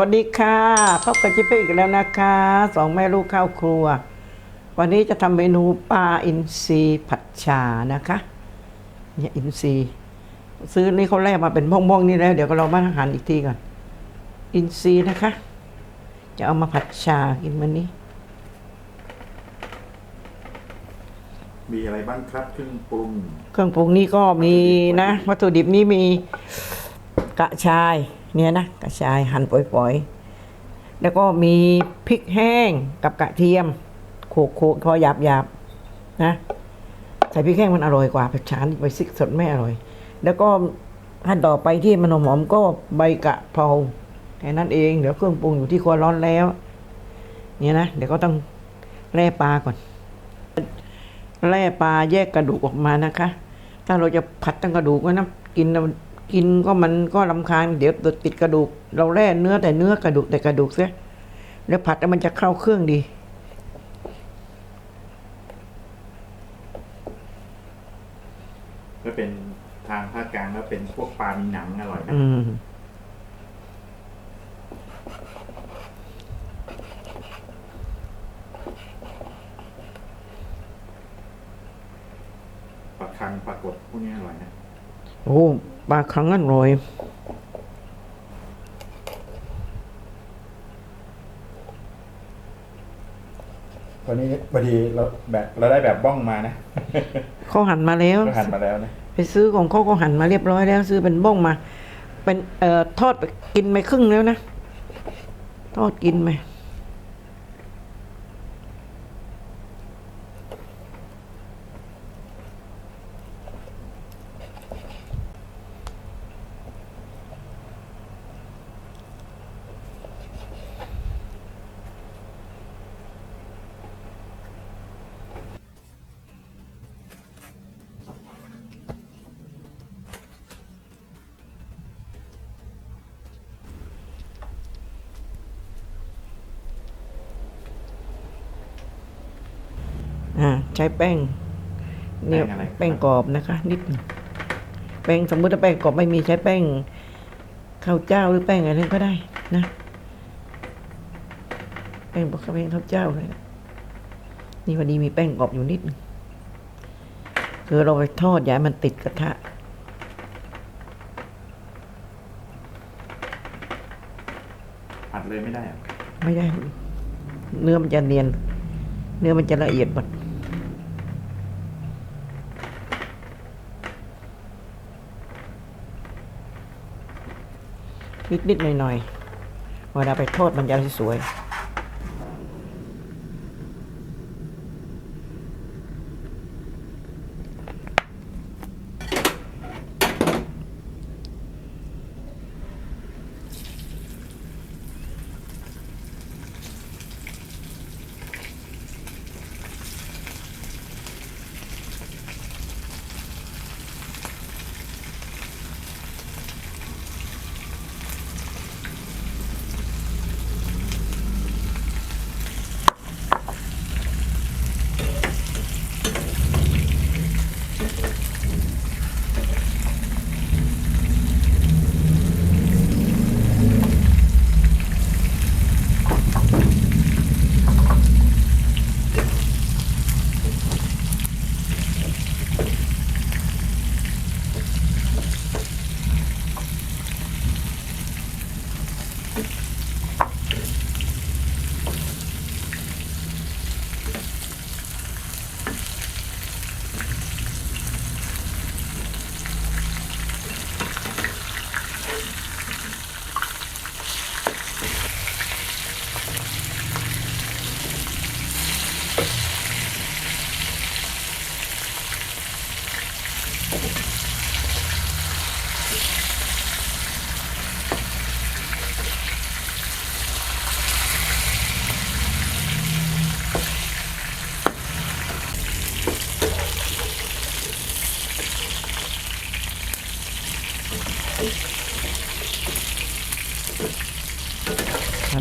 วัสดีค่ะพบกับจิ๊บเป้อีกแล้วนะคะสองแม่ลูกข้าวครัว วันนี้จะทำเมนูปลาอินทรีผัดชานะคะ เนี่ยอินทรีซื้อนี่เขาแลกมาเป็นบ้องๆนี่แล้ว เดี๋ยวก็เรามาหั่นอีกทีก่อน อินทรีนะคะ จะเอามาผัดชากินวันนี้ มีอะไรบ้างครับเครื่องปรุง เครื่องปรุงนี่ก็มีนะ วัตถุดิบนี่มีกระชาย เนี่ยนะกระชายหั่นฝอยๆ แล้วก็มีพริกแห้งกับกระเทียมโขกโขกพอหยาบหยาบๆนะใส่พริกแห้งมันอร่อยกว่าผัดชานไปซิกสดไม่อร่อย แล้วก็ขั้นต่อไปที่มันหอมก็ใบกะเพราแค่นั้นเองเดี๋ยวเครื่องปรุงอยู่ที่ครัวร้อนแล้ว เนี่ยนะเดี๋ยวก็ต้องแล่ปลาก่อนแล่ปลาแยกกระดูกออกมานะคะ ถ้าเราจะผัดตั้งกระดูกไว้นะกินแล้ว กินก็มันก็ลำคาญเดี๋ยวติดกระดูก เราแล่เนื้อแต่เนื้อกระดูกแต่กระดูกเสียแล้วผัดแล้วมันจะเข้าเครื่องดี ก็เป็นทางภาคกลางแล้วเป็นพวกปลามีหนังอร่อยนะอืมปลาคังปลากดพวกนี้อร่อยนะโอ้ ปลาครั้งอร่อยตอนนี้พอดีเราแบบเราได้แบบบ้องมานะเขาหั่นมาแล้ว ก็หั่นมาแล้วนะไปซื้อของเขาก็หั่นมาเรียบร้อยแล้ว ซื้อเป็นบ้องมา เป็นเอ่อทอดไปกินไปครึ่งแล้วนะ ทอดกินไป อ่าใช้แป้งเนี่ยแป้งกรอบนะคะ นิดหนึ่งแป้งสมมติถ้าแป้งกรอบไม่มีใช้แป้งข้าวเจ้าหรือแป้งอะไรก็ได้นะแป้งบอกแป้งข้าวเจ้าเลยนะนี่พอดีมีแป้งกรอบอยู่นิดหนึงคือเราไปทอดอย่าให้มันติดกระทะผัดเลยไม่ได้อะไม่ได้ เนื้อมันจะเนียน เนื้อมันจะละเอียดหมด นิดๆหน่อยๆเวลาไปทอดมันจะสวย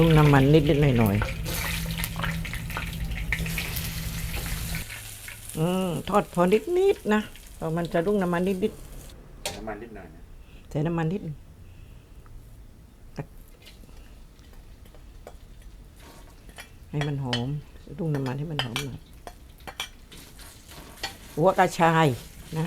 ดุ้งน้ำมันนิดๆหน่อยๆอืมทอดพอนิดๆนะเพราะมันจะดุ้งน้ำมันนิดน้ำมันนิดหน่อยนะๆใส่น้ำมันนิดนึงตักให้มันหอมดุ้งน้ำมันให้มันหอมหน่อยหัวกระชายนะ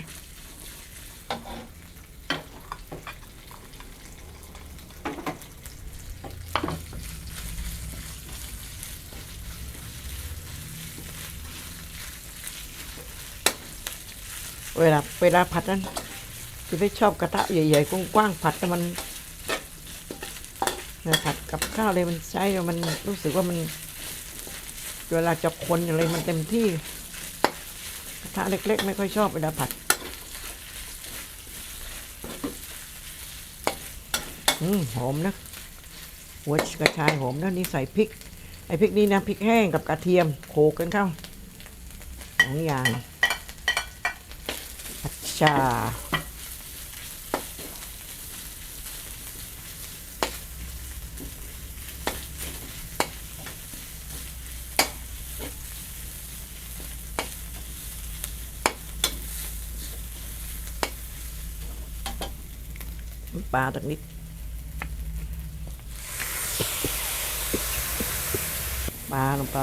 เวลาเวลาผัดนั้นจะไม่ชอบกระทะใหญ่ๆกว้างๆผัดแต่มันเนี่ยผัดกับข้าวเลยมันใช้แล้วมันรู้สึกว่ามัน เวลาจะคนอะไรมันเต็มที่กระทะเล็ก ๆ ไม่ค่อยชอบเวลาผัดอืมหอมนะหัวกระชายหอมนะนี่ใส่พริกไอ้พริกนี่นะพริกแห้งกับกระเทียมโขลกกันเข้าสองอย่าง ชา ปลาตักนิดปลาลงไป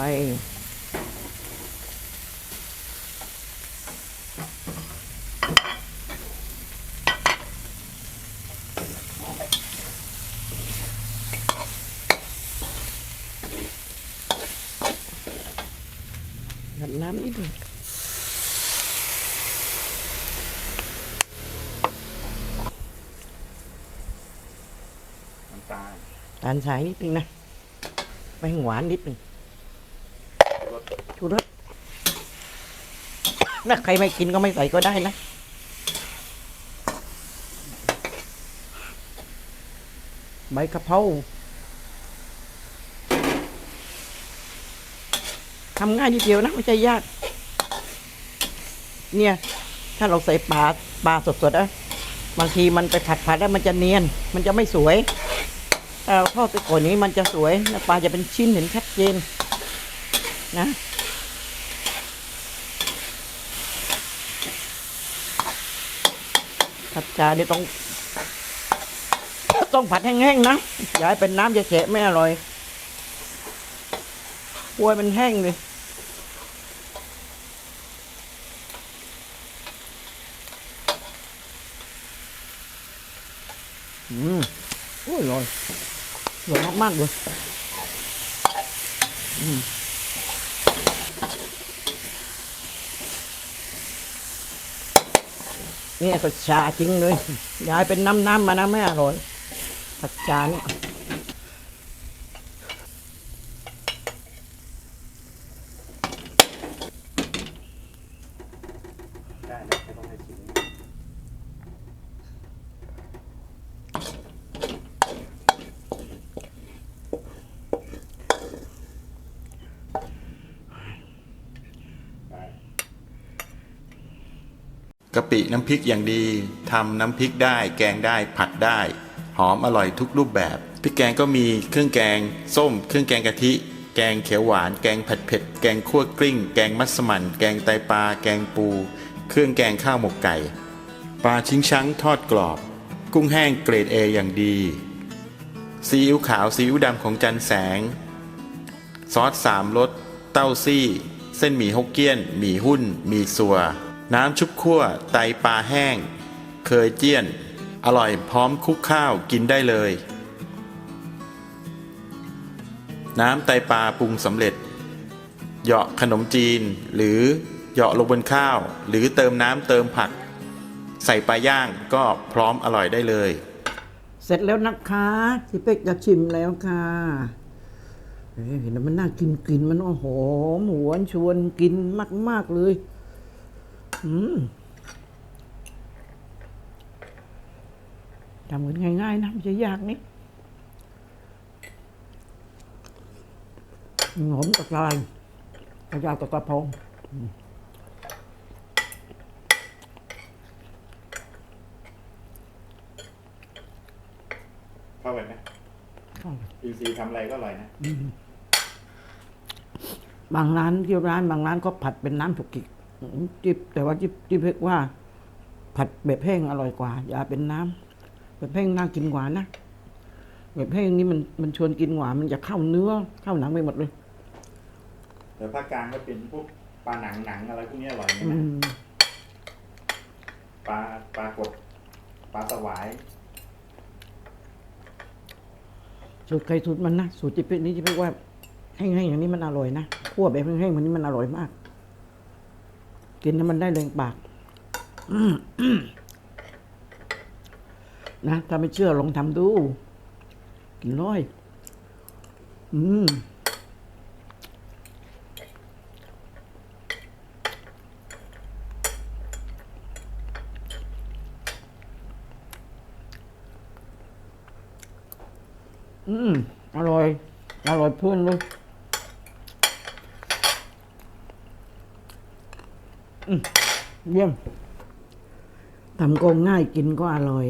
หยดน้ำนิดหนึง น้ำ ตาลตาลสายนิดนึงนะไปหวานนิดนึงชูรสถ้าใครไม่กินก็ไม่ใส่ก็ได้นะใบกะเพราทำง่ายนิดเดียวนะไม่ใช่ยาก เนี่ย ถ้าเราใส่ปลาปลาสดๆอะบางทีมันไปผัดผัดแล้วมันจะเนียน มันจะไม่สวย ทอดไปก่อนนี้มันจะสวยปลาจะเป็นชิ้นเห็นชัดเจนนะผัดจานี่ต้อง ต้องผัดแห้งๆนะอย่าให้เป็นน้ำจะแฉะไม่อร่อยกล้วยมันแห้งเลยอืมโอ้ยอร่อย อร่อยมากๆเลยเนี่ยก็ชาจริงเลยยายเป็นน้ำๆมานะไม่อร่อยผักชาเนี่ย ได้นะไม่ต้องให้ชิมได้ กะปิน้ำพริกอย่างดีทำน้ำพริกได้ แกงได้ผัดได้ หอมอร่อยทุกรูปแบบพริกแกงก็มีเครื่องแกง ส้ม เครื่องแกงกะทิ แกงเขียวหวาน แกงผัดเผ็ด แกงคั่วกลิ้ง แกงมัสมั่น แกงไตปลา แกงปู เครื่องแกงข้าวหมกไก่ ปลาชิงช้างทอดกรอบ กุ้งแห้งเกรดเออย่างดี ซีอิ๊วขาวซีอิ๊วดำของจันแสง ซอสสามรส เต้าซี่ เส้นหมี่ฮกเกี้ยน หมี่หุ้น หมี่สัว น้ำชุบคั่ว ไตปลาแห้ง เคยเจี้ยน อร่อยพร้อมคุกข้าวกินได้เลย น้ำไตปลาปรุงสำเร็จ เหยาะขนมจีน หรือเหยาะลงบนข้าว หรือเติมน้ำเติมผัก ใส่ปลาย่างก็พร้อมอร่อยได้เลย เสร็จแล้วนะคะที่เป็กจะชิมแล้วค่ะเอ๊ะเห็นแล้วมันน่ากินกลินมันโอ้โหหมวนชวนกินมาก ๆ เลย ทำกันง่าย ๆ นะไม่ใช่ยากนี่หอมกระชายกระชายกับกระเพราเข้าไปไหมเข้าไปอินซีย์ทำอะไรก็อร่อยนะ บางร้านที่ร้านบางร้านก็ผัดเป็นน้ำสุกิ จิบแต่ว่าจิบจิบเรียกว่า ผัดแบบแห้งอร่อยกว่า อย่าเป็นน้ำแบบแห้งน่ากินกว่านะแบบแห้งนี่มันมันชวนกินกว่ามันจะเข้าเนื้อเข้าหนังไปหมดเลย แต่ภาคกลางก็เป็นพวกปลาหนังหนังอะไรพวกนี้อร่อยนะอืมปลาปลากดปลาสวายสูตรใครสูตรมันนะสูตรจิบนี้จิบว่าแห้งๆอย่างนี้มันอร่อยนะคั่วแบบแห้งๆมันนี้มันอร่อยมาก กินแล้มันได้แรงปากนะถ้าไม่เชื่อลองทำดู กินร้อย อืมอืมอร่อย อร่อยเพื่อนเลย อืม เยี่ยมทำก็ง่ายกินก็อร่อย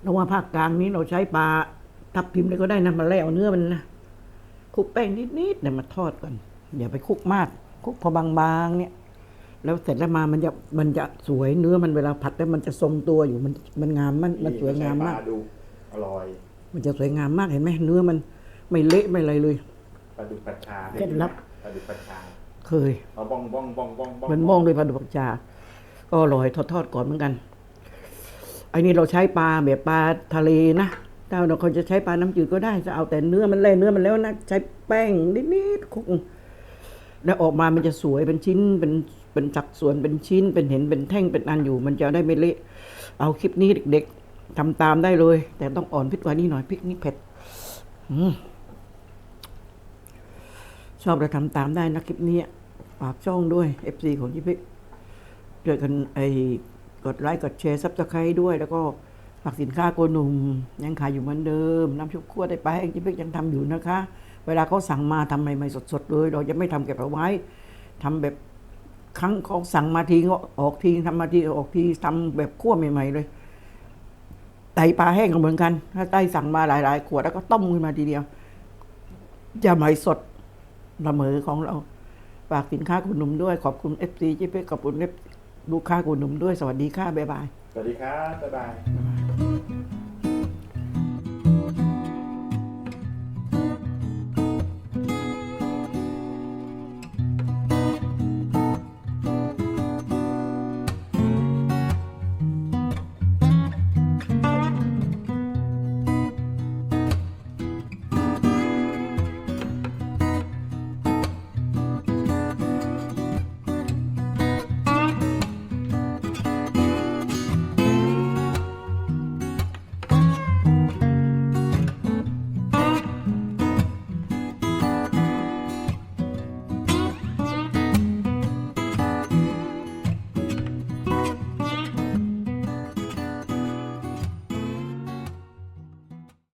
เราว่าภาคกลางนี้เราใช้ปลาทับทิมเลยก็ได้นะมาแล้วเนื้อมันนะคลุกแป้งนิดๆเนี่ยมาทอดก่อนอย่าไปคลุกมากคลุกพอบางๆเนี่ย แล้วเสร็จแล้วมามันจะมันจะสวยเนื้อมันเวลาผัดแล้วมันจะทรงตัวอยู่มันมันงามมันมันสวยงามมากปลาดุกอร่อย มันจะสวยงามมากเห็นไหมเนื้อมันไม่เละไม่อะไรเลยปลาดุกผัดชาเคล็ดลับปลาดุกผัดชา เคยเอาบ้องบ้องบ้องบ้องบ้องมันมองด้วยปลาดุกจาก็อร่อยทอดทอดๆก่อนเหมือนกันไอ้นี่เราใช้ปลาแบบปลาทะเลนะถ้าเราเขาจะใช้ปลาน้ำจืดก็ได้จะเอาแต่เนื้อมันแล่เนื้อมันแล้วนะใช้แป้งนิดๆคลุกแล้วออกมามันจะสวยเป็นชิ้นเป็นเป็นสัดส่วนเป็นชิ้น เป็นเห็นเป็นแท่งเป็นอันอยู่ มันจะได้ไม่เละเอาคลิปนี้เด็ก ๆทำตามได้เลย แต่ต้องอ่อนพริกกว่านี้หน่อยพริกนี่เผ็ดอืมชอบเราทำตามได้นะคลิปนี้ ฝากช่องด้วย FC ของจิพิกช่วยกันไอ้กดไลค์กดแชร์ซับสไครต์ด้วย แล้วก็ฝากสินค้าโกนุ่มยังขายอยู่เหมือนเดิม น้ำชุบคั่วได้ไปแห้งจิพิกยังทำอยู่นะคะ เวลาเขาสั่งมาทำใหม่ๆสดๆเลย เราจะไม่ทำเก็บเอาไว้ทำแบบครั้งเขาสั่งมาทีก็ออกทีทำมาทีออกทีทำแบบคั่วใหม่ ๆ เลยไตปลาแห้งก็เหมือนกัน ถ้าไตสั่งมาหลาย ๆ ขวดแล้วก็ต้มขึ้นมาทีเดียวจะใหม่สดละเมอของเรา ฝากสินค้าคุณหนุ่มด้วยขอบคุณเอฟซีจิเป้ขอบคุณ FC ลูกค้าคุณหนุ่มด้วยสวัสดีค่ะบ๊ายบาย สวัสดีครับ บ๊ายบาย